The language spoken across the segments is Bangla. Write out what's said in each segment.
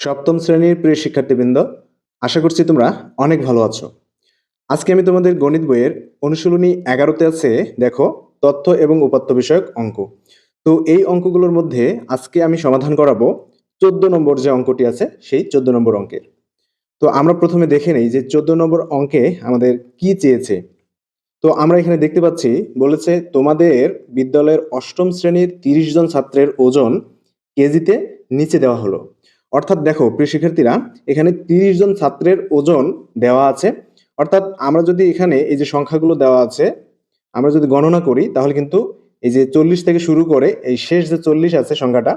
সপ্তম শ্রেণির প্রিয় শিক্ষার্থীবৃন্দ, আশা করছি তোমরা অনেক ভালো আছো। আজকে আমি তোমাদের গণিত বইয়ের অনুশীলনী এগারোতে আছে, দেখো, তথ্য এবং উপাত্ত বিষয়ক অঙ্ক। তো এই অঙ্কগুলোর মধ্যে আজকে আমি সমাধান করাবো চোদ্দ নম্বর যে অঙ্কটি আছে, সেই চোদ্দ নম্বর অঙ্কের। তো আমরা প্রথমে দেখে নেই যে চোদ্দ নম্বর অঙ্কে আমাদের কি চেয়েছে। তো আমরা এখানে দেখতে পাচ্ছি, বলেছে তোমাদের বিদ্যালয়ের অষ্টম শ্রেণির তিরিশ জন ছাত্রের ওজন কেজিতে নিচে দেওয়া হলো। অর্থাৎ দেখো, প্রিয় শিক্ষার্থীরা, এখানে তিরিশ জন ছাত্রের ওজন দেওয়া আছে। অর্থাৎ আমরা যদি এখানে এই যে সংখ্যাগুলো দেওয়া আছে, আমরা যদি গণনা করি, তাহলে কিন্তু এই যে চল্লিশ থেকে শুরু করে এই শেষ যে চল্লিশ আছে সংখ্যাটা,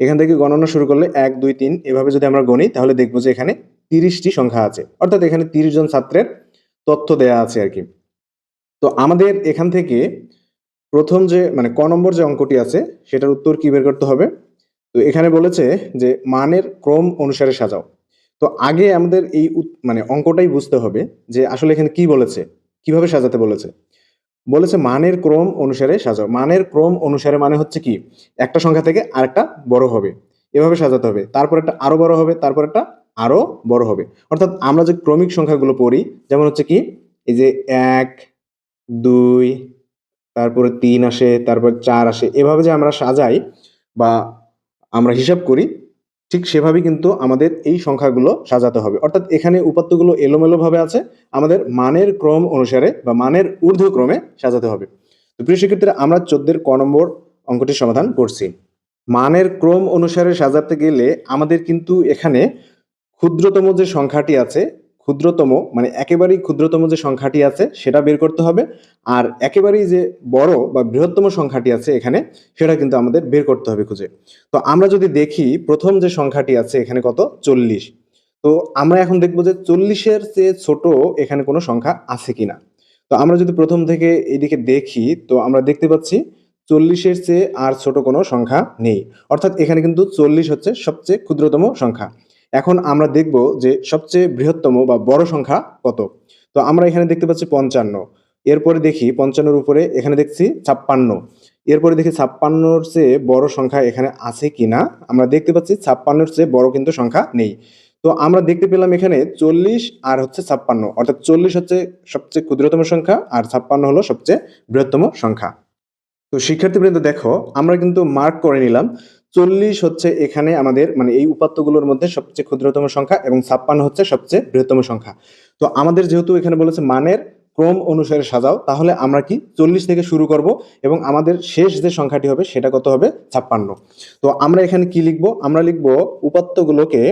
এখান থেকে গণনা শুরু করলে এক, দুই, তিন, এভাবে যদি আমরা গণি, তাহলে দেখব যে এখানে তিরিশটি সংখ্যা আছে। অর্থাৎ এখানে তিরিশ জন ছাত্রের তথ্য দেয়া আছে আর কি। তো আমাদের এখান থেকে প্রথম যে মানে ক নম্বর যে অঙ্কটি আছে, সেটার উত্তর কি বের করতে হবে? তো এখানে বলেছে যে মানের ক্রম অনুসারে সাজাও। তো আগে আমাদের এই মানে অঙ্কটাই বুঝতে হবে যে আসলে এখানে কি বলেছে, কীভাবে সাজাতে বলেছে। বলেছে মানের ক্রম অনুসারে সাজাও। মানের ক্রম অনুসারে মানে হচ্ছে কি, একটা সংখ্যা থেকে আরেকটা বড় হবে। এভাবে সাজাতে হবে। তারপর একটা আরও বড় হবে, তারপর একটা আরও বড় হবে। অর্থাৎ আমরা যে ক্রমিক সংখ্যাগুলো পড়ি, যেমন হচ্ছে কি, এই যে এক, দুই, তারপরে তিন আসে, তারপর চার আসে, এভাবে যে আমরা সাজাই বা আমরা হিসাব করি, ঠিক সেভাবে কিন্তু আমাদের এই সংখ্যাগুলো সাজাতে হবে। অর্থাৎ এখানে উপাত্তগুলো এলোমেলোভাবে আছে, আমাদের মানের ক্রম অনুসারে বা মানের ঊর্ধ্বক্রমে সাজাতে হবে। তো প্রিয় শিক্ষার্থীরা, আমরা চোদ্দের ক নম্বর অঙ্কটি সমাধান করছি। মানের ক্রম অনুসারে সাজাতে গেলে আমাদের কিন্তু এখানে ক্ষুদ্রতম যে সংখ্যাটি আছে ক্ষুদ্রতম মানে একেবারেই ক্ষুদ্রতম যে সংখ্যাটি আছে, সেটা বের করতে হবে। আর একেবারেই যে বড় বা বৃহত্তম সংখ্যাটি আছে এখানে, সেটা কিন্তু আমাদের বের করতে হবে খুঁজে। তো আমরা যদি দেখি, প্রথম যে সংখ্যাটি আছে এখানে কত? চল্লিশ। তো আমরা এখন দেখব যে চল্লিশের চেয়ে ছোট এখানে কোনো সংখ্যা আছে কিনা। তো আমরা যদি প্রথম থেকে এদিকে দেখি, তো আমরা দেখতে পাচ্ছি চল্লিশের চেয়ে আর ছোট কোনো সংখ্যা নেই। অর্থাৎ এখানে কিন্তু চল্লিশ হচ্ছে সবচেয়ে ক্ষুদ্রতম সংখ্যা। এখন আমরা দেখব যে সবচেয়ে বৃহত্তম বা বড় সংখ্যা কত। তো আমরা এখানে দেখতে পাচ্ছি পঞ্চান্ন। এরপরে দেখি পঞ্চান্নর উপরে এখানে দেখছি ছাপ্পান্ন। এরপরে দেখি ছাপ্পান্নর চেয়ে বড় সংখ্যা এখানে আছে কিনা। আমরা দেখতে পাচ্ছি ছাপ্পান্নর চেয়ে বড় কিন্তু সংখ্যা নেই। তো আমরা দেখতে পেলাম এখানে চল্লিশ আর হচ্ছে ছাপ্পান্ন। অর্থাৎ চল্লিশ হচ্ছে সবচেয়ে ক্ষুদ্রতম সংখ্যা আর ছাপ্পান্ন হলো সবচেয়ে বৃহত্তম সংখ্যা। তো শিক্ষার্থীবৃন্দ দেখো, আমরা কিন্তু মার্ক করে নিলাম। চল্লিশ হচ্ছে এখানে আমাদের মানে এই উপাত্তগুলোর মধ্যে সবচেয়ে ক্ষুদ্রতম সংখ্যা এবং ছাপ্পান্ন হচ্ছে সবচেয়ে বৃহত্তম সংখ্যা। তো আমাদের যেহেতু এখানে বলেছে মানের ক্রম অনুসারে সাজাও, তাহলে আমরা কি চল্লিশ থেকে শুরু করব এবং আমাদের শেষ যে সংখ্যাটি হবে সেটা কত হবে? ছাপ্পান্ন। তো আমরা এখানে কি লিখব? আমরা লিখব উপাত্তগুলোকে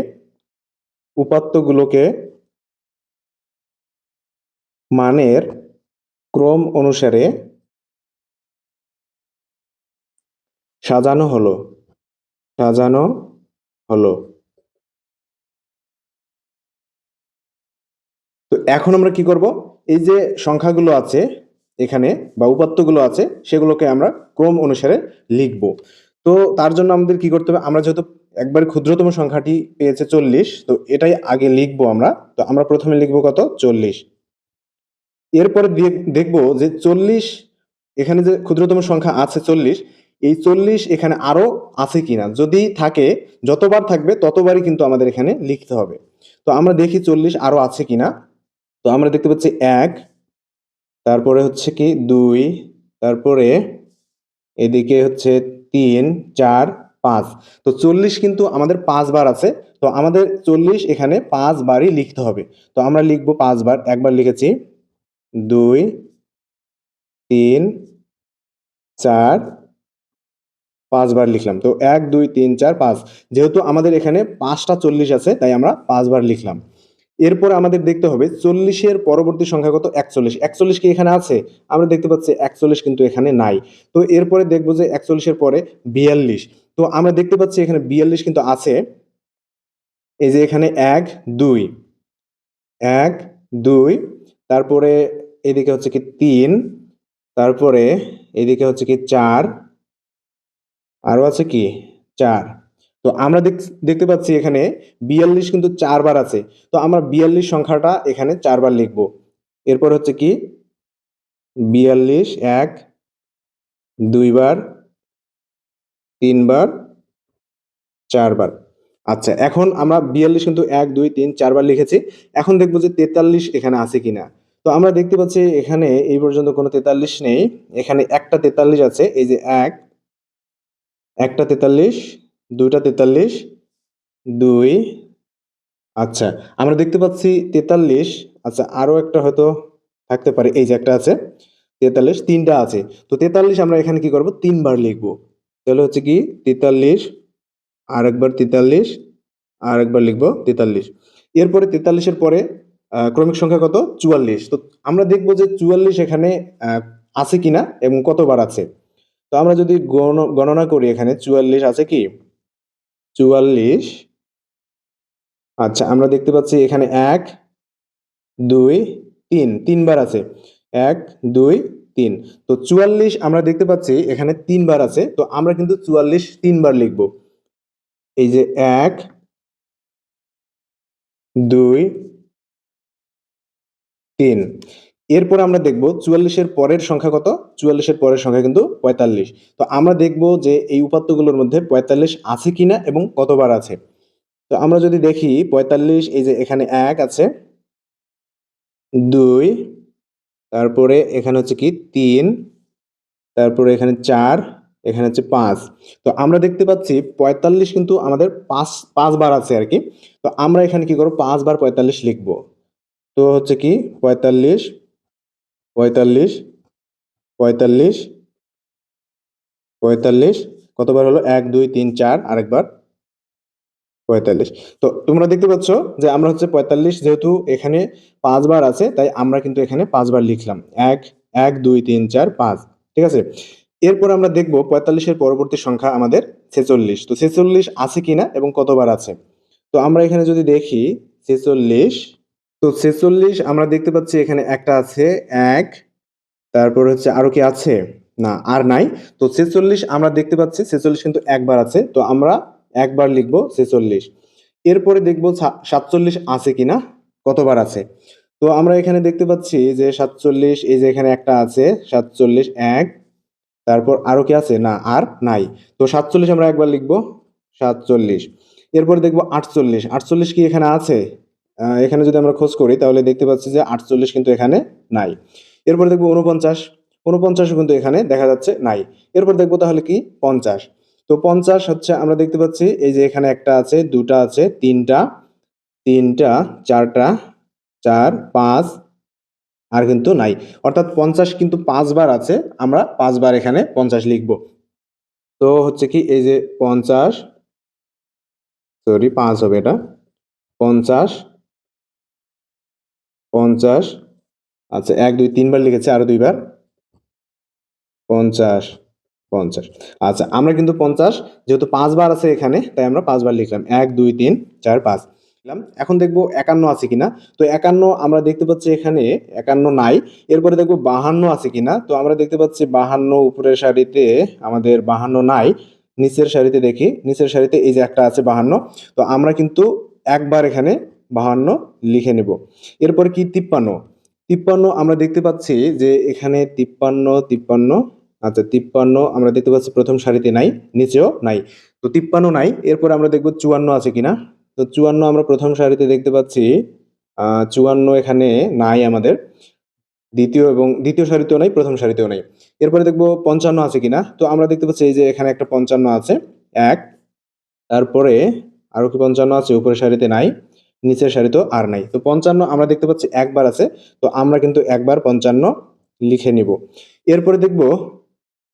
উপাত্তগুলোকে মানের ক্রম অনুসারে সাজানো হলো। সাজানো হলো। তো এখন আমরা কি করব? এই যে সংখ্যাগুলো আছে এখানে বা উপাত্তগুলো আছে, সেগুলোকে আমরা ক্রম অনুসারে লিখব। তো তার জন্য আমাদের কি করতে হবে? আমরা যেহেতু একবার ক্ষুদ্রতম সংখ্যাটি পেয়েছে চল্লিশ, তো এটাই আগে লিখব আমরা। তো আমরা প্রথমে লিখব কত? চল্লিশ। এরপরে দেখব যে চল্লিশ, এখানে যে ক্ষুদ্রতম সংখ্যা আছে চল্লিশ এই চল্লিশ এখানে আরও আছে কিনা? যদি থাকে, যতবার থাকবে ততবারই কিন্তু আমাদের এখানে লিখতে হবে। তো আমরা দেখি চল্লিশ আরও আছে কিনা। তো আমরা দেখতে পাচ্ছি এক, তারপরে হচ্ছে কি দুই, তারপরে এদিকে হচ্ছে তিন, চার, পাঁচ। তো চল্লিশ কিন্তু আমাদের পাঁচবার আছে। তো আমাদের চল্লিশ এখানে পাঁচবারই লিখতে হবে। তো আমরা লিখব পাঁচবার। একবার লিখেছি। দুই, তিন, চার পাঁচবার লিখলাম। তো এক, দুই, তিন, চার, পাঁচ। যেহেতু আমাদের এখানে পাঁচটা চল্লিশ আছে, তাই আমরা পাঁচবার লিখলাম। এরপর আমাদের দেখতে হবে চল্লিশের পরবর্তী সংখ্যা কত? একচল্লিশ। একচল্লিশ কি এখানে আছে? আমরা দেখতে পাচ্ছি একচল্লিশ কিন্তু এখানে নাই। তো এরপরে দেখব যে একচল্লিশের পরে বিয়াল্লিশ। তো আমরা দেখতে পাচ্ছি এখানে বিয়াল্লিশ কিন্তু আছে। এই যে এখানে এক, দুই। এক, দুই। তারপরে এদিকে হচ্ছে কি তিন। তারপরে এদিকে হচ্ছে কি চার। আরও আছে কি? চার। তো আমরা দেখ- দেখতে পাচ্ছি এখানে বিয়াল্লিশ কিন্তু চারবার আছে। তো আমরা বিয়াল্লিশ সংখ্যাটা এখানে চারবার লিখব। এরপর হচ্ছে কি? বিয়াল্লিশ, এক, দুইবার, তিনবার, চারবার। আচ্ছা এখন আমরা বিয়াল্লিশ কিন্তু এক, দুই, তিন, চারবার লিখেছি। এখন দেখব যে তেতাল্লিশ এখানে আছে কিনা। তো আমরা দেখতে পাচ্ছি এখানে এই পর্যন্ত কোনো তেতাল্লিশ নেই। এখানে একটা তেতাল্লিশ আছে, এই যে এক একটা তেতাল্লিশ, দুইটা তেতাল্লিশ, দুই আচ্ছা আমরা দেখতে পাচ্ছি তেতাল্লিশ আচ্ছা আরও একটা হয়তো থাকতে পারে, এই যে একটা আছে, তেতাল্লিশ, তিনটা আছে, তো তেতাল্লিশ আমরা এখানে কি করব? তিনবার লিখব, তাহলে হচ্ছে কি, তেতাল্লিশ আর একবার তেতাল্লিশ আর একবার লিখব তেতাল্লিশ, এরপরে তেতাল্লিশের পরে ক্রমিক সংখ্যা কত? চুয়াল্লিশ, তো আমরা দেখব যে চুয়াল্লিশ এখানে আছে কিনা এবং কতবার আছে তো আমরা যদি গণ- গণনা করি এখানে, চুয়াল্লিশ আছে কি? চুয়াল্লিশ। আচ্ছা আমরা দেখতে পাচ্ছি এখানে এক, দুই, তিন, তিনবার আছে। এক, দুই, তিন। তো চুয়াল্লিশ আমরা দেখতে পাচ্ছি এখানে তিনবার আছে। তো আমরা কিন্তু চুয়াল্লিশ তিনবার লিখব। এই যে এক, দুই, তিন। এরপর আমরা দেখব চুয়াল্লিশের পরের সংখ্যা কত? চুয়াল্লিশের পরের সংখ্যা কিন্তু পঁয়তাল্লিশ। তো আমরা দেখব যে এই উপাত্তগুলোর মধ্যে পঁয়তাল্লিশ আছে কিনা এবং কতবার আছে। তো আমরা যদি দেখি, পঁয়তাল্লিশ, এই যে এখানে এক আছে, দুই, তারপরে এখানে হচ্ছে কি? তিন, তারপরে এখানে চার, এখানে হচ্ছে পাঁচ। তো আমরা দেখতে পাচ্ছি পঁয়তাল্লিশ কিন্তু আমাদের পাঁচ, পাঁচবার আছে আর কি। তো আমরা এখানে কি করব? পাঁচবার পঁয়তাল্লিশ লিখব। তো হচ্ছে কি? পঁয়তাল্লিশ পঁয়তাল্লিশ পঁয়তাল্লিশ পঁয়তাল্লিশ, কতবার হলো? এক, দুই, তিন, চার, আরেকবার পঁয়তাল্লিশ। তো তোমরা দেখতে পাচ্ছ যে আমরা হচ্ছে পঁয়তাল্লিশ যেহেতু এখানে পাঁচবার আছে, তাই আমরা কিন্তু এখানে পাঁচবার লিখলাম। এক এক, দুই, তিন, চার, পাঁচ, ঠিক আছে? এরপর আমরা দেখব পঁয়তাল্লিশের পরবর্তী সংখ্যা আমাদের ছেচল্লিশ। তো ছেচল্লিশ আছে কিনা এবং কতবার আছে? তো আমরা এখানে যদি দেখি, ছেচল্লিশ তো ছেচল্লিশ, আমরা দেখতে পাচ্ছি এখানে একটা আছে, এক। তারপর হচ্ছে আরও কি আছে? না, আর নাই। তো ছেচল্লিশ আমরা দেখতে পাচ্ছি, ছেচল্লিশ কিন্তু একবার আছে। তো আমরা একবার লিখব ছেচল্লিশ। এরপরে দেখব সাতচল্লিশ আছে কিনা, কতবার আছে? তো আমরা এখানে দেখতে পাচ্ছি যে সাতচল্লিশ, এই যে এখানে একটা আছে, সাতচল্লিশ, এক। তারপর আরও কি আছে? না, আর নাই। তো সাতচল্লিশ আমরা একবার লিখব, সাতচল্লিশ। এরপর দেখব আটচল্লিশ। আটচল্লিশ কি এখানে আছে? এখানে যদি আমরা খোঁজ করি, তাহলে দেখতে পাচ্ছি যে আটচল্লিশ কিন্তু এখানে নাই। এরপর দেখব উনপঞ্চাশ উনপঞ্চাশও কিন্তু এখানে দেখা যাচ্ছে নাই। এরপর দেখব তাহলে কি? পঞ্চাশ। তো পঞ্চাশ হচ্ছে, আমরা দেখতে পাচ্ছি, এই যে এখানে একটা আছে, দুটা আছে, তিনটা তিনটা, চারটা, চার, পাঁচ, আর কিন্তু নাই। অর্থাৎ পঞ্চাশ কিন্তু পাঁচবার আছে, আমরা পাঁচবার এখানে পঞ্চাশ লিখব। তো হচ্ছে কি, এই যে পঞ্চাশ, সরি, পাঁচ হবে এটা, পঞ্চাশ পঞ্চাশ। আচ্ছা এক, দুই, তিনবার লিখেছে, আরও দুইবার। পঞ্চাশ পঞ্চাশ। আচ্ছা আমরা কিন্তু পঞ্চাশ, যেহেতু পাঁচবার আছে এখানে, তাই আমরা পাঁচবার লিখলাম। এক, দুই, তিন, চার, পাঁচ। লিখলাম। এখন দেখব একান্ন আছে কিনা। তো একান্ন আমরা দেখতে পাচ্ছি এখানে, একান্ন নাই। এরপরে দেখব বাহান্ন আছে কিনা। তো আমরা দেখতে পাচ্ছি বাহান্ন উপরের সারিতে আমাদের বাহান্ন নাই। নিচের সারিতে দেখি। নিচের সারিতে এই যে একটা আছে বাহান্ন। তো আমরা কিন্তু একবার এখানে বাহান্ন লিখে নেব। এরপর কি তিপ্পান্ন? তিপ্পান্ন আমরা দেখতে পাচ্ছি যে এখানে তিপ্পান্ন তিপ্পান্ন আচ্ছা তিপ্পান্ন আমরা দেখতে পাচ্ছি প্রথম সারিতে নাই, নিচেও নাই। তো তিপ্পান্ন নাই, এরপর আমরা দেখব চুয়ান্ন আছে কিনা। তো চুয়ান্ন আমরা প্রথম সারিতে দেখতে পাচ্ছি চুয়ান্ন এখানে নাই আমাদের। দ্বিতীয় এবং দ্বিতীয় সারিতেও নাই, প্রথম সারিতেও নাই। এরপরে দেখব পঞ্চান্ন আছে কিনা। তো আমরা দেখতে পাচ্ছি এই যে এখানে একটা পঞ্চান্ন আছে, এক। তারপরে আরও কি পঞ্চান্ন আছে? উপরের সারিতে নাই। নিচের সারিতেও আর নাই। তো পঞ্চান্ন আমরা দেখতে পাচ্ছি একবার আছে, তো আমরা কিন্তু একবার পঞ্চান্ন লিখে নিব। এরপরে দেখব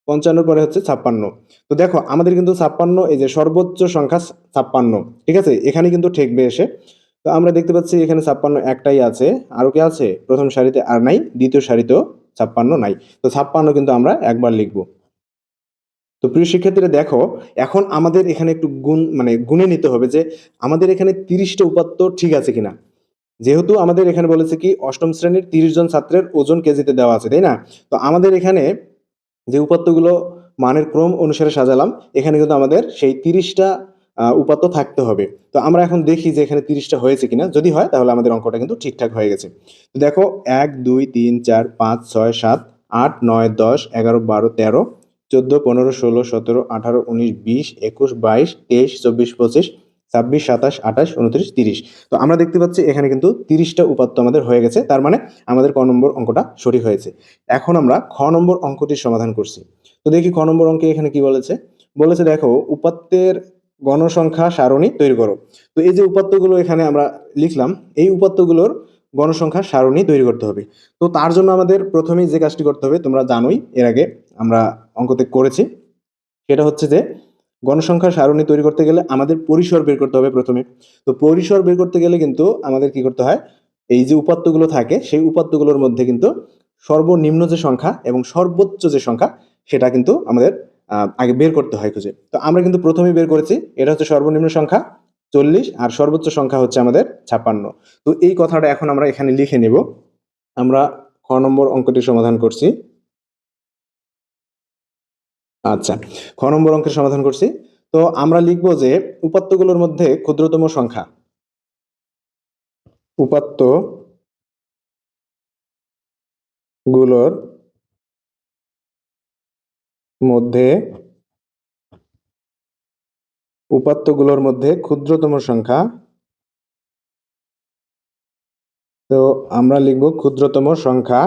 পঞ্চান্ন পরে হচ্ছে ছাপ্পান্ন। তো দেখো, আমাদের কিন্তু ছাপ্পান্ন, এই যে সর্বোচ্চ সংখ্যা ছাপ্পান্ন, ঠিক আছে? এখানে কিন্তু ঠেকবে এসে। তো আমরা দেখতে পাচ্ছি এখানে ছাপ্পান্ন একটাই আছে, আরও কি আছে? প্রথম সারিতে আর নাই, দ্বিতীয় সারিতেও ছাপ্পান্ন নাই। তো ছাপ্পান্ন কিন্তু আমরা একবার লিখব। তো প্রিয় শিক্ষার্থীরা, দেখো, এখন আমাদের এখানে একটু গুণ মানে গুণে নিতে হবে যে আমাদের এখানে তিরিশটা উপাত্ত ঠিক আছে কিনা। যেহেতু আমাদের এখানে বলেছে কি, অষ্টম শ্রেণির তিরিশ জন ছাত্রের ওজন কেজিতে দেওয়া আছে, তাই না? তো আমাদের এখানে যে উপাত্তগুলো মানের ক্রম অনুসারে সাজালাম, এখানে কিন্তু আমাদের সেই তিরিশটা উপাত্ত থাকতে হবে। তো আমরা এখন দেখি যে এখানে তিরিশটা হয়েছে কিনা। যদি হয়, তাহলে আমাদের অঙ্কটা কিন্তু ঠিকঠাক হয়ে গেছে। তো দেখো, এক, দুই, তিন, চার, পাঁচ, ছয়, সাত, আট, নয়, দশ, এগারো, বারো, তেরো চোদ্দ, পনেরো, ষোলো, সতেরো, আঠারো, উনিশ, বিশ, একুশ, বাইশ, তেইশ, চব্বিশ, পঁচিশ, ছাব্বিশ, সাতাশ, আঠাশ, উনত্রিশ, তিরিশ। তো আমরা দেখতে পাচ্ছি এখানে কিন্তু তিরিশটা উপাত্ত আমাদের হয়ে গেছে, তার মানে আমাদের ক নম্বর অঙ্কটা সঠিক হয়েছে। এখন আমরা খ নম্বর অঙ্কটির সমাধান করছি। তো দেখি খ নম্বর অঙ্কে এখানে কি বলেছে? বলেছে দেখো, উপাত্তের গণসংখ্যা সারণী তৈরি করো। তো এই যে উপাত্তগুলো এখানে আমরা লিখলাম, এই উপাত্তগুলোর গণসংখ্যা সারণী তৈরি করতে হবে। তো তার জন্য আমাদের প্রথমেই যে কাজটি করতে হবে, তোমরা জানোই, এর আগে আমরা অঙ্কতে করেছি, সেটা হচ্ছে যে গণসংখ্যা সারণী তৈরি করতে গেলে আমাদের পরিসর বের করতে হবে প্রথমে। তো পরিসর বের করতে গেলে কিন্তু আমাদের কি করতে হয়, এই যে উপাত্তগুলো থাকে, সেই উপাত্তগুলোর মধ্যে কিন্তু সর্বনিম্ন যে সংখ্যা এবং সর্বোচ্চ যে সংখ্যা, সেটা কিন্তু আমাদের আগে বের করতে হয় খুঁজে। তো আমরা কিন্তু প্রথমেই বের করেছি, এটা হচ্ছে সর্বনিম্ন সংখ্যা চল্লিশ, আর সর্বোচ্চ সংখ্যা হচ্ছে আমাদের ছাপ্পান্ন। তো এই কথাটা এখন আমরা এখানে লিখে নেব। আমরা খ নম্বর অঙ্কটি সমাধান করছি। আচ্ছা খ নম্বর অঙ্কের সমাধান করছি। তো আমরা লিখব যে উপাত্তগুলোর মধ্যে ক্ষুদ্রতম সংখ্যা। উপাত্তগুলোর মধ্যে উপাত্তগুলোর মধ্যে ক্ষুদ্রতম সংখ্যা। তো আমরা লিখব ক্ষুদ্রতম সংখ্যা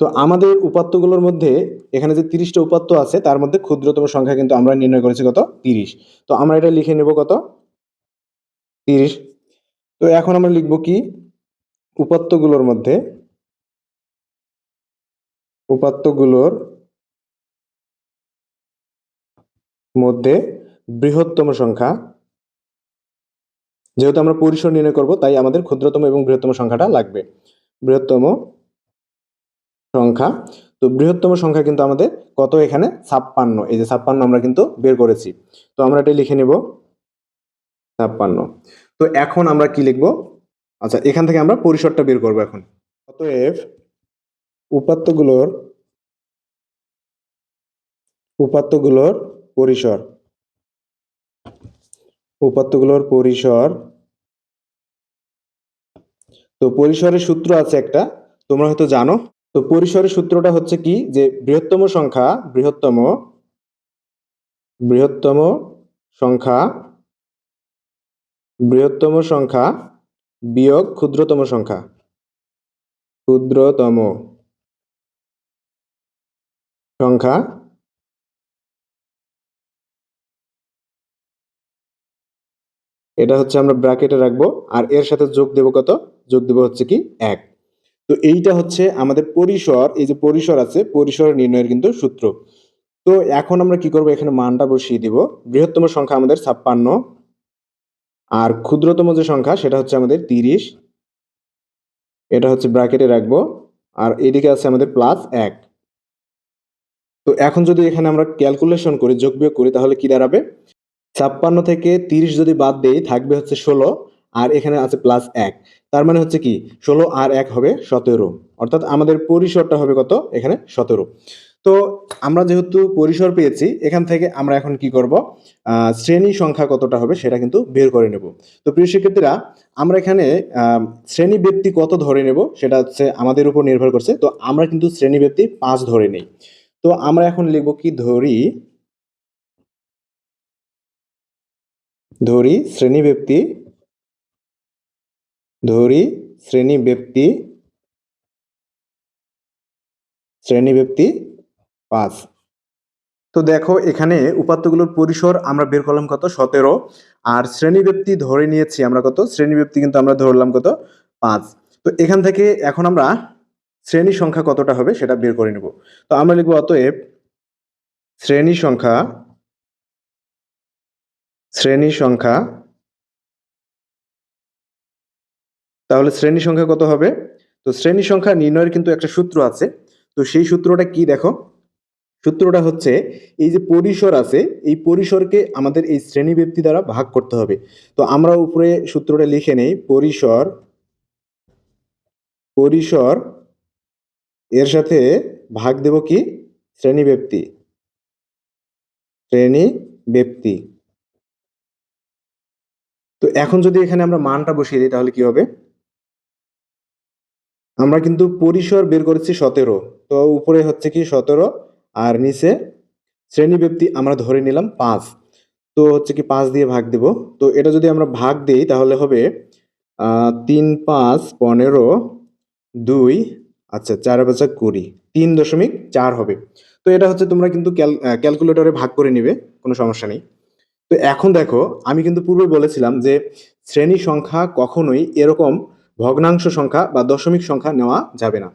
তো আমাদের উপাত্তগুলোর মধ্যে এখানে যে তিরিশটা উপাত্ত আছে, তার মধ্যে ক্ষুদ্রতম সংখ্যা কিন্তু আমরা নির্ণয় করেছি কত? তিরিশ। তো আমরা এটা লিখে নেব কত? তিরিশ। তো এখন আমরা লিখব কি? উপাত্তগুলোর মধ্যে উপাত্তগুলোর মধ্যে বৃহত্তম সংখ্যা, যেহেতু আমরা পরিসর নির্ণয় করব, তাই আমাদের ক্ষুদ্রতম এবং বৃহত্তম সংখ্যাটা লাগবে। বৃহত্তম সংখ্যা। তো বৃহত্তম সংখ্যা কিন্তু আমাদের কত এখানে? ছাপ্পান্ন। এই যে ছাপ্পান্ন আমরা কিন্তু বের করেছি। তো আমরা এটা লিখে নেব। ছাপ্পান্ন। তো এখন আমরা কি লিখব? আচ্ছা এখান থেকে আমরা পরিসরটা বের করব এখন। অতএব উপাত্তগুলোর উপাত্তগুলোর পরিসর। উপাত্তগুলোর পরিসর। তো পরিসরের সূত্র আছে একটা। তোমরা হয়তো জানো। তো পরিসরের সূত্রটা হচ্ছে কি? যে বৃহত্তম সংখ্যা, বৃহত্তম বৃহত্তম সংখ্যা বৃহত্তম সংখ্যা বিয়োগ ক্ষুদ্রতম সংখ্যা। ক্ষুদ্রতম সংখ্যা এটা হচ্ছে আমরা ব্র্যাকেটে রাখব, আর এর সাথে যোগ দেব কত? যোগ দেব হচ্ছে কি? এক। তো এইটা হচ্ছে আমাদের পরিসর, এই যে পরিসর আছে, পরিসর নির্ণয়ের কিন্তু সূত্র। তো এখন আমরা কি করব? এখানে মানটা বসিয়ে দিব। বৃহত্তম সংখ্যা আমাদের ছাপ্পান্ন। আর ক্ষুদ্রতম যে সংখ্যা, সেটা হচ্ছে আমাদের তিরিশ। এটা হচ্ছে ব্র্যাকেটে রাখব। আর এদিকে আছে আমাদের প্লাস এক। তো এখন যদি এখানে আমরা ক্যালকুলেশন করি, যোগ বিয়োগ করি, তাহলে কি দাঁড়াবে? ছাপ্পান্ন থেকে তিরিশ যদি বাদ দেই, থাকবে হচ্ছে ষোলো। আর এখানে আছে প্লাস এক। তার মানে হচ্ছে কি, ষোলো আর এক হবে সতেরো। অর্থাৎ আমাদের পরিসরটা হবে কত? এখানে সতেরো। তো আমরা যেহেতু পরিসর পেয়েছি, এখান থেকে আমরা এখন কি করব? শ্রেণি সংখ্যা কতটা হবে সেটা কিন্তু বের করে নেব। তো প্রিয় শিক্ষার্থীরা, আমরা এখানে শ্রেণি ব্যক্তি কত ধরে নেব সেটা হচ্ছে আমাদের উপর নির্ভর করছে। তো আমরা কিন্তু শ্রেণি ব্যক্তি পাঁচ ধরে নেই। তো আমরা এখন লিখব কি? ধরি ধরি শ্রেণি ব্যক্তি ধরি শ্রেণি ব্যক্তি শ্রেণি ব্যক্তি পাঁচ। তো দেখো এখানে উপাত্তগুলোর পরিসর আমরা বের করলাম কত? সতেরো। আর শ্রেণি ব্যক্তি ধরে নিয়েছি আমরা কত? শ্রেণি ব্যক্তি কিন্তু আমরা ধরলাম কত? পাঁচ। তো এখান থেকে এখন আমরা শ্রেণি সংখ্যা কতটা হবে সেটা বের করে নেব। তো আমরা লিখব অতএব শ্রেণি সংখ্যা শ্রেণি সংখ্যা তাহলে শ্রেণি সংখ্যা কত হবে? তো শ্রেণি সংখ্যা নির্ণয়ের কিন্তু একটা সূত্র আছে। তো সেই সূত্রটা কি দেখো? সূত্রটা হচ্ছে এই যে পরিসর আছে, এই পরিসরকে আমাদের এই শ্রেণি ব্যক্তি দ্বারা ভাগ করতে হবে। তো আমরা উপরে সূত্রটা লিখে নেই, পরিসর পরিসর, এর সাথে ভাগ দেব কি? শ্রেণি ব্যক্তি শ্রেণি ব্যক্তি তো এখন যদি এখানে আমরা মানটা বসিয়ে দিই তাহলে কি হবে? আমরা কিন্তু পরিসর বের করেছি সতেরো। তো উপরে হচ্ছে কি সতেরো আর নিচে শ্রেণি ব্যক্তি আমরা ধরে নিলাম পাঁচ। তো হচ্ছে কি পাঁচ দিয়ে ভাগ দেব। তো এটা যদি আমরা ভাগ দিই তাহলে হবে তিন পাঁচ পনেরো দুই আচ্ছা চার পাঁচা কুড়ি। তিন দশমিক চার হবে। তো এটা হচ্ছে তোমরা কিন্তু ক্যালকুলেটরে ভাগ করে নিবে, কোনো সমস্যা নেই। তো এখন দেখো, আমি কিন্তু পূর্বে বলেছিলাম যে শ্রেণি সংখ্যা কখনোই এরকম ভগ্নাংশ সংখ্যা বা দশমিক সংখ্যা নেওয়া যাবে না।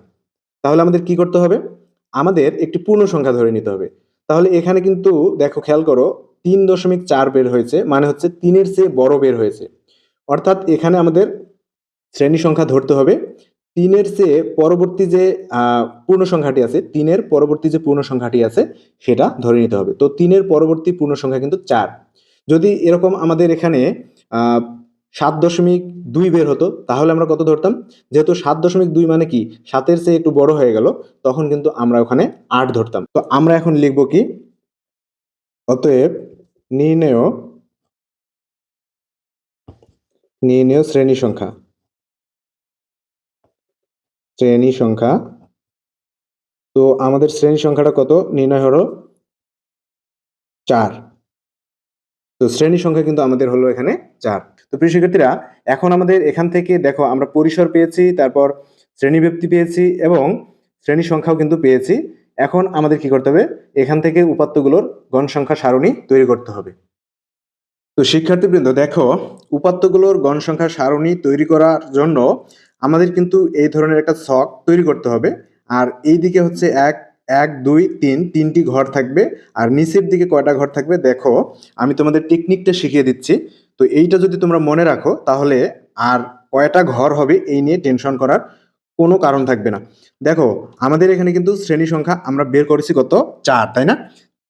তাহলে আমাদের কি করতে হবে? আমাদের একটি পূর্ণ সংখ্যা ধরে নিতে হবে। তাহলে এখানে কিন্তু দেখো খেয়াল করো, তিন দশমিক চার বের হয়েছে মানে হচ্ছে তিনের চেয়ে বড় বের হয়েছে। অর্থাৎ এখানে আমাদের শ্রেণি সংখ্যা ধরতে হবে। তিনের চেয়ে পরবর্তী যে পূর্ণ সংখ্যাটি আছে, তিনের পরবর্তী যে পূর্ণ সংখ্যাটি আছে, সেটা ধরে নিতে হবে। তো তিনের পরবর্তী পূর্ণ সংখ্যা কিন্তু চার। যদি এরকম আমাদের এখানে সাত দশমিক দুই বের হতো, তাহলে আমরা কত ধরতাম? যেহেতু সাত দশমিক দুই মানে কি? সাতের চেয়ে একটু বড় হয়ে গেল, তখন কিন্তু আমরা ওখানে আট ধরতাম। তো আমরা এখন লিখব কি? অতএব নির্ণেয় নির্ণেয় শ্রেণি সংখ্যা। শ্রেণি সংখ্যা। তো আমাদের শ্রেণি সংখ্যাটা কত? নির্ণয় হলো চার। তো শ্রেণি সংখ্যা কিন্তু আমাদের হলো এখানে চার। তো প্রিয় শিক্ষার্থীরা, এখন আমাদের এখান থেকে দেখো আমরা পরিসর পেয়েছি, তারপর শ্রেণীব্যাপ্তি পেয়েছি এবং শ্রেণি সংখ্যাও কিন্তু পেয়েছি। এখন আমাদের কি করতে হবে? এখান থেকে উপাত্তগুলোর গণ সংখ্যা সারণী তৈরি করতে হবে। তো শিক্ষার্থীবৃন্দ, দেখো উপাত্তগুলোর গণ সংখ্যা সারণী তৈরি করার জন্য আমাদের কিন্তু এই ধরনের একটা ছক তৈরি করতে হবে। আর এই দিকে হচ্ছে এক এক, দুই, তিন, তিনটি ঘর থাকবে। আর নিচের দিকে কয়টা ঘর থাকবে দেখো, আমি তোমাদের টেকনিকটা শিখিয়ে দিচ্ছি। তো এইটা যদি তোমরা মনে রাখো, তাহলে আর কয়টা ঘর হবে এই নিয়ে টেনশন করার কোনো কারণ থাকবে না। দেখো, আমাদের এখানে কিন্তু শ্রেণি সংখ্যা আমরা বের করেছি কত? চার, তাই না?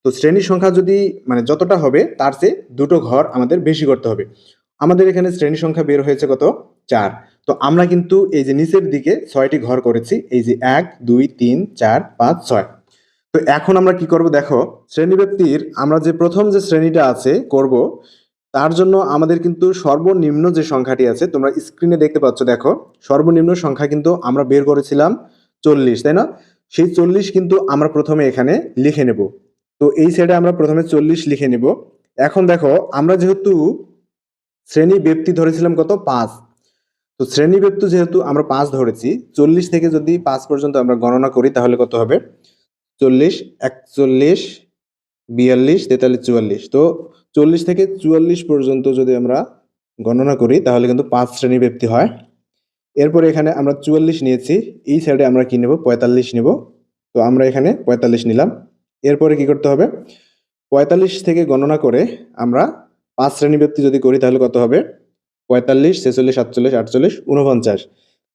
তো শ্রেণির সংখ্যা যদি মানে যতটা হবে, তার চেয়ে দুটো ঘর আমাদের বেশি করতে হবে। আমাদের এখানে শ্রেণি সংখ্যা বের হয়েছে কত? চার। তো আমরা কিন্তু এই যে নিচের দিকে ছয়টি ঘর করেছি, এই যে এক, দুই, তিন, চার, পাঁচ, ছয়। তো এখন আমরা কি করব দেখো শ্রেণি ব্যক্তির আমরা যে প্রথম যে শ্রেণীটা আছে করব, তার জন্য আমাদের কিন্তু সর্বনিম্ন যে সংখ্যাটি আছে, তোমরা স্ক্রিনে দেখতে পাচ্ছ দেখো, সর্বনিম্ন সংখ্যা কিন্তু আমরা বের করেছিলাম চল্লিশ, তাই না? সেই চল্লিশ কিন্তু আমরা প্রথমে এখানে লিখে নেব। তো এই সাইডে আমরা প্রথমে চল্লিশ লিখে নেব। এখন দেখো, আমরা যেহেতু শ্রেণি ব্যক্তি ধরেছিলাম কত? পাঁচ। তো শ্রেণি ব্যক্তি যেহেতু আমরা পাঁচ ধরেছি, চল্লিশ থেকে যদি পাঁচ পর্যন্ত আমরা গণনা করি তাহলে কত হবে? চল্লিশ, একচল্লিশ, বিয়াল্লিশ, তেতাল্লিশ, চুয়াল্লিশ। তো চল্লিশ থেকে চুয়াল্লিশ পর্যন্ত যদি আমরা গণনা করি তাহলে কিন্তু পাঁচ শ্রেণি ব্যক্তি হয়। এরপরে এখানে আমরা চুয়াল্লিশ নিয়েছি, এই সাইডে আমরা কি নেব? পঁয়তাল্লিশ নেব। তো আমরা এখানে পঁয়তাল্লিশ নিলাম। এরপরে কি করতে হবে? পঁয়তাল্লিশ থেকে গণনা করে আমরা পাঁচ শ্রেণি ব্যক্তি যদি করি তাহলে কত হবে? পঁয়তাল্লিশ, ছেচল্লিশ, সাতচল্লিশ, আটচল্লিশ উনপঞ্চাশ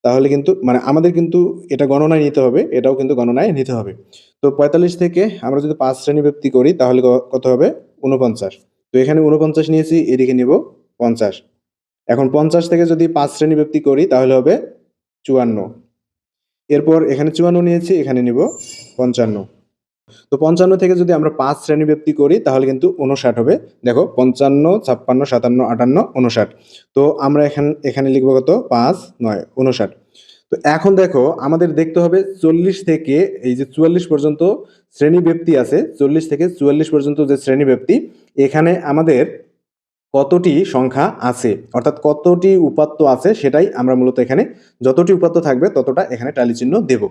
তাহলে কিন্তু মানে আমাদের কিন্তু এটা গণনায় নিতে হবে, এটাও কিন্তু গণনায় নিতে হবে। তো পঁয়তাল্লিশ থেকে আমরা যদি পাঁচ শ্রেণি ব্যক্তি করি, তাহলে কত হবে? উনপঞ্চাশ তো এখানে উনপঞ্চাশ নিয়েছি, এদিকে নিব পঞ্চাশ। এখন পঞ্চাশ থেকে যদি পাঁচ শ্রেণি ব্যক্তি করি, তাহলে হবে চুয়ান্ন। এরপর এখানে চুয়ান্ন নিয়েছি, এখানে নিব পঞ্চান্ন। তো পঞ্চান্ন থেকে যদি আমরা পাঁচ শ্রেণি ব্যক্তি করি, তাহলে কিন্তু উনষাট হবে। দেখো, পঞ্চান্ন, ছাপ্পান্ন, সাতান্ন, আটান্ন উনষাট তো আমরা এখান, এখানে লিখব কত? পাঁচ, নয় উনষাট তো এখন দেখো, আমাদের দেখতে হবে চল্লিশ থেকে, এই যে চুয়াল্লিশ পর্যন্ত শ্রেণি ব্যক্তি আছে, চল্লিশ থেকে চুয়াল্লিশ পর্যন্ত যে শ্রেণি ব্যক্তি এখানে আমাদের কতটি সংখ্যা আছে? অর্থাৎ কতটি উপাত্ত আছে, সেটাই আমরা মূলত এখানে, যতটি উপাত্ত থাকবে, ততটা এখানে টালি চিহ্ন দেব।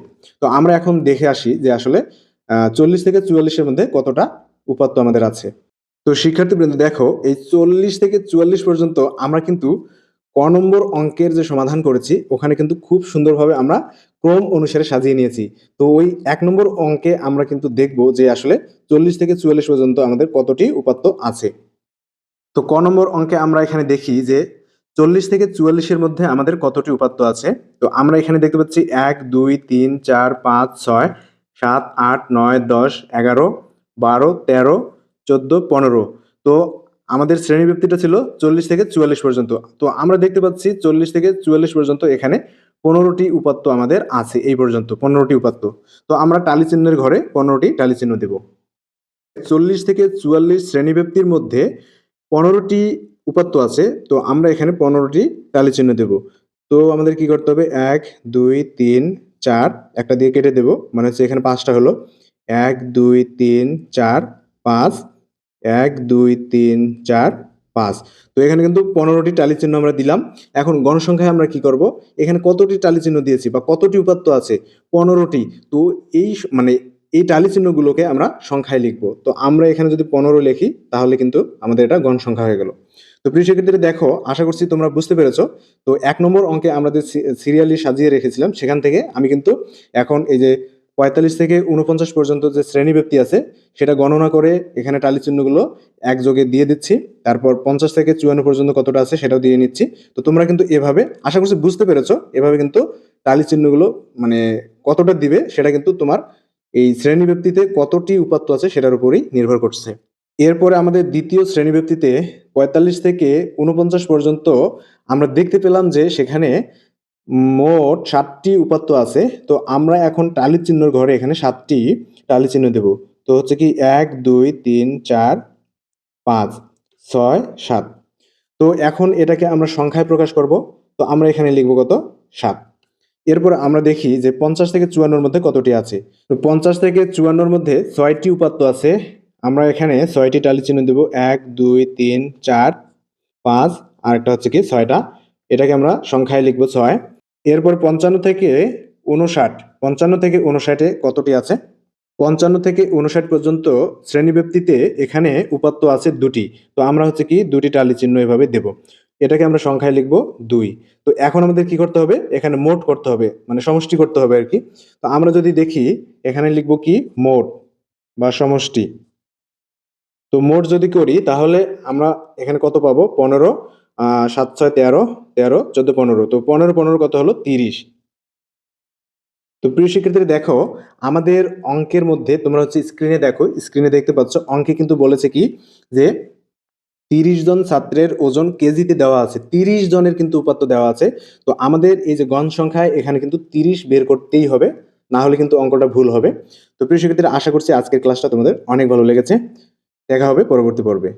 তো আমরা এখন দেখে আসি যে আসলে চল্লিশ থেকে চুয়াল্লিশের মধ্যে কতটা উপাত্ত আমাদের আছে? তো শিক্ষার্থীবৃন্দ, দেখো, এই চল্লিশ থেকে চুয়াল্লিশ পর্যন্ত আমরা কিন্তু ক নম্বর অঙ্কের যে সমাধান করেছি, ওখানে কিন্তু খুব সুন্দরভাবে আমরা ক্রম অনুসারে সাজিয়ে নিয়েছি। তো ওই এক নম্বর অঙ্কে আমরা কিন্তু দেখব যে আসলে চল্লিশ থেকে চুয়াল্লিশ পর্যন্ত আমাদের কতটি উপাত্ত আছে। তো ক নম্বর অঙ্কে আমরা এখানে দেখি যে চল্লিশ থেকে চুয়াল্লিশের মধ্যে আমাদের কতটি উপাত্ত আছে? তো আমরা এখানে দেখতে পাচ্ছি এক, দুই, তিন, চার, পাঁচ, ছয় সাত, আট, নয়, দশ, এগারো, বারো, তেরো, চোদ্দ, পনেরো। তো আমাদের শ্রেণি ব্যক্তিটা ছিল চল্লিশ থেকে চুয়াল্লিশ পর্যন্ত। তো আমরা দেখতে পাচ্ছি চল্লিশ থেকে চুয়াল্লিশ পর্যন্ত এখানে পনেরোটি উপাত্ত আমাদের আছে এই পর্যন্ত, পনেরোটি উপাত্ত। তো আমরা টালি চিহ্নের ঘরে পনেরোটি টালি চিহ্ন দেব। চল্লিশ থেকে চুয়াল্লিশ শ্রেণি ব্যক্তির মধ্যে পনেরোটি উপাত্ত আছে, তো আমরা এখানে পনেরোটি টালি চিহ্ন দেব। তো আমাদের কি করতে হবে? এক, দুই, তিন চার, একটা দিয়ে কেটে দেব। মানে হচ্ছে এখানে পাঁচটা হলো। এক, দুই, তিন, চার, পাঁচ। এক, দুই, তিন, চার, পাঁচ। তো এখানে কিন্তু পনেরোটি টালি চিহ্ন আমরা দিলাম। এখন গণসংখ্যায় আমরা কি করব? এখানে কতটি টালি চিহ্ন দিয়েছি বা কতটি উপাত্ত আছে? পনেরোটি। তো এই মানে এই টালি চিহ্নগুলোকে আমরা সংখ্যায় লিখব। তো আমরা এখানে যদি পনেরো লিখি, তাহলে কিন্তু আমাদের এটা গণসংখ্যা হয়ে গেল। তো প্রিয় শিক্ষার্থীরা, দেখো, আশা করছি তোমরা বুঝতে পেরেছ। তো এক নম্বর অঙ্কে আমরা যে সিরিয়ালি সাজিয়ে রেখেছিলাম, সেখান থেকে আমি কিন্তু এখন এই যে পঁয়তাল্লিশ থেকে উনপঞ্চাশ পর্যন্ত যে শ্রেণি ব্যক্তি আছে, সেটা গণনা করে এখানে টালি চিহ্নগুলো একযোগে দিয়ে দিচ্ছি। তারপর পঞ্চাশ থেকে চুয়ান্ন পর্যন্ত কতটা আছে সেটাও দিয়ে নিচ্ছি। তো তোমরা কিন্তু এভাবে, আশা করছি বুঝতে পেরেছ, এভাবে কিন্তু টালি চিহ্নগুলো মানে কতটা দিবে, সেটা কিন্তু তোমার এই শ্রেণি ব্যক্তিতে কতটি উপাত্ত আছে সেটার উপরই নির্ভর করছে। এরপরে আমাদের দ্বিতীয় শ্রেণি ব্যক্তিতে পঁয়তাল্লিশ থেকে উনপঞ্চাশ পর্যন্ত আমরা দেখতে পেলাম যে সেখানে মোট সাতটি উপাত্ত আছে। তো আমরা এখন টালি চিহ্নর ঘরে এখানে সাতটি টালি চিহ্ন দেব। তো হচ্ছে কি এক, দুই, তিন, চার, পাঁচ, ছয়, সাত। তো এখন এটাকে আমরা সংখ্যায় প্রকাশ করব। তো আমরা এখানে লিখব কত? সাত। এরপর আমরা দেখি যে পঞ্চাশ থেকে চুয়ান্নর মধ্যে কতটি আছে? তো পঞ্চাশ থেকে চুয়ান্নর মধ্যে ছয়টি উপাত্ত আছে। আমরা এখানে ছয়টি টালি চিহ্ন দেব। এক, দুই, তিন, চার, পাঁচ, আর একটা হচ্ছে কি ছয়টা। এটাকে আমরা সংখ্যায় লিখব ছয়। এরপর পঞ্চান্ন থেকে উনষাট পঞ্চান্ন থেকে উনষাটে কতটি আছে? পঞ্চান্ন থেকে উনষাট পর্যন্ত শ্রেণীব্যক্তিতে এখানে উপাত্ত আছে দুটি। তো আমরা হচ্ছে কি দুটি টালি চিহ্ন এভাবে দেব। এটাকে আমরা সংখ্যায় লিখব দুই। তো এখন আমাদের কি করতে হবে? এখানে মোট করতে হবে মানে সমষ্টি করতে হবে আর কি। তো আমরা যদি দেখি, এখানে লিখব কি? মোট বা সমষ্টি। তো মোট যদি করি, তাহলে আমরা এখানে কত পাবো? পনেরো সাত ছয় তেরো তেরো, চোদ্দ পনেরো। তো পনেরো পনেরো কত হলো? তিরিশ। তো প্রিয় শিক্ষার্থীরা, দেখো, আমাদের অঙ্কের মধ্যে তোমরা হচ্ছে স্ক্রিনে দেখো স্ক্রিনে দেখতে পাচ্ছ, অঙ্কে কিন্তু বলেছে কি? যে তিরিশ জন ছাত্রের ওজন কেজিতে দেওয়া আছে। তিরিশ জনের কিন্তু উপাত্ত দেওয়া আছে। তো আমাদের এই যে গণ সংখ্যায়, এখানে কিন্তু তিরিশ বের করতেই হবে। না হলে কিন্তু অঙ্কটা ভুল হবে। তো প্রিয় শিক্ষার্থীরা, আশা করছি আজকের ক্লাসটা তোমাদের অনেক ভালো লেগেছে। দেখা হবে পরবর্তী পর্বে।